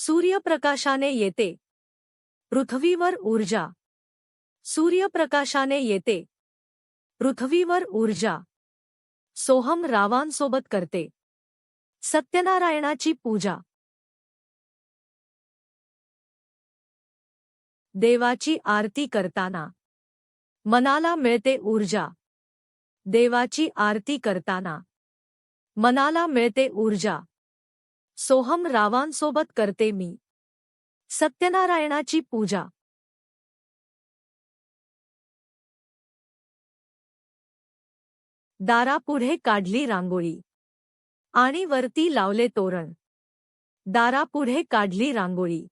सूर्यप्रकाशाने येते. पृथ्वीवर ऊर्जा. सूर्यप्रकाशाने येते. पृथ्वीवर ऊर्जा. सोहम रावांसोबत करते. सत्यनारायणाची पूजा. देवाची आरती करताना. मनाला मिळते ऊर्जा. देवाची आरती करताना. मनाला मिळते ऊर्जा. सोहम रावांसोबत करते मी. सत्यनारायणाची पूजा. दारापुढे काढली रांगोळी. आणि वरती लावले तोरण. दारापुढे काढली रांगोळी.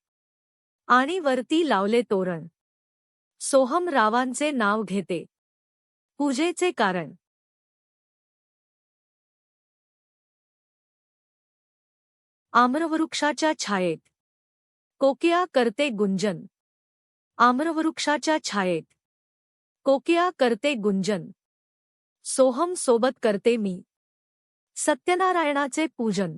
आणि वरती लावले तोरण. सोहम रावांचे नाव घेते. पूजेचे कारण. आम्रवृक्षाच्या छायेत. कोकिया करते गुंजन. आम्रवृक्षाच्या छायेत. कोकिया करते गुंजन. सोहम सोबत करते मी. सत्यनारायणाचे पूजन.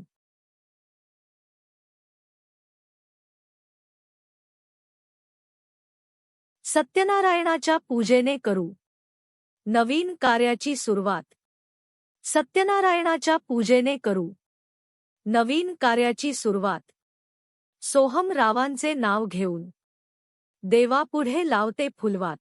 सत्यनारायणाच्या पूजेने करू. नवीन कार्याची सुरुवात. सत्यनारायणाच्या पूजेने करू. नवीन कार्याची सुरुवात. सोहम रावांचे नाव घेऊन. देवापुढे लावते फुलवात.